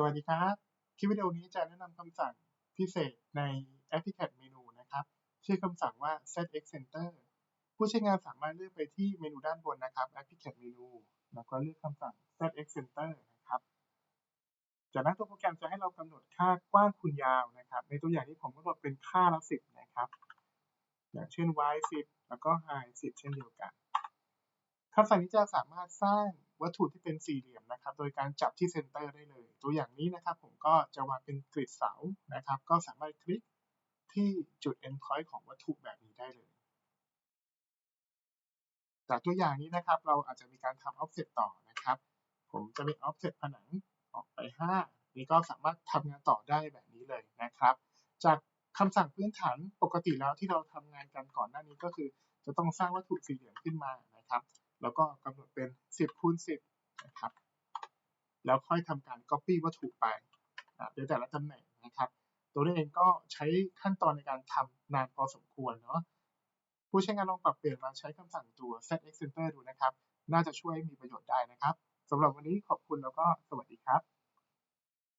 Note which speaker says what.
Speaker 1: สวัสดีครับ คลิปวิดีโอนี้จะแนะนำคำสั่งพิเศษใน Applicat Menu นะครับ ชื่อคำสั่งว่า ZX Center ผู้ใช้งานสามารถเลือกไปที่เมนูด้านบนนะครับ Applicat Menu แล้วก็เลือกคำสั่ง ZX Center นะครับ จากนั้นตัวโปรแกรมจะให้เรากำหนดค่ากว้างคูณยาวนะครับ ในตัวอย่างที่ผมกำหนดเป็นค่าละ10นะครับ อย่างเช่น y 10แล้วก็ high 10 เช่นเดียวกันคำสั่งนี้จะสามารถสร้างวัตถุที่เป็นสี่เหลี่ยมนะครับ โดยการจับที่เซนเตอร์ได้เลย ตัวอย่างนี้นะครับ ผมก็จะวางเป็นกริดเสานะครับ ก็สามารถคลิกที่จุด end point ของวัตถุแบบนี้ได้เลย จากตัวอย่างนี้นะครับ เราอาจจะมีการทำ offset ต่อนะครับ ผมจะมี offset ผนังออกไป 5 นี่ก็สามารถทำงานต่อได้แบบนี้เลยนะครับ จากคำสั่งพื้นฐานปกติแล้วที่เราทำงานกันก่อนหน้านี้ก็คือ จะต้องสร้างวัตถุสี่เหลี่ยมขึ้นมานะครับ แล้วก็กำหนดเป็น 10คูณ10นะครับ แล้วค่อยทำการ Copy วัตถุไปโดยแต่ละตำแหน่งนะครับ ตัวนี้เองก็ใช้ขั้นตอนในการทำนานพอสมควรเนาะผู้ใช้งานลองปรับเปลี่ยนมาใช้คำสั่งตัว ZX Center ดูนะครับ น่าจะช่วยมีประโยชน์ได้นะครับสำหรับวันนี้ขอบคุณแล้วก็สวัสดี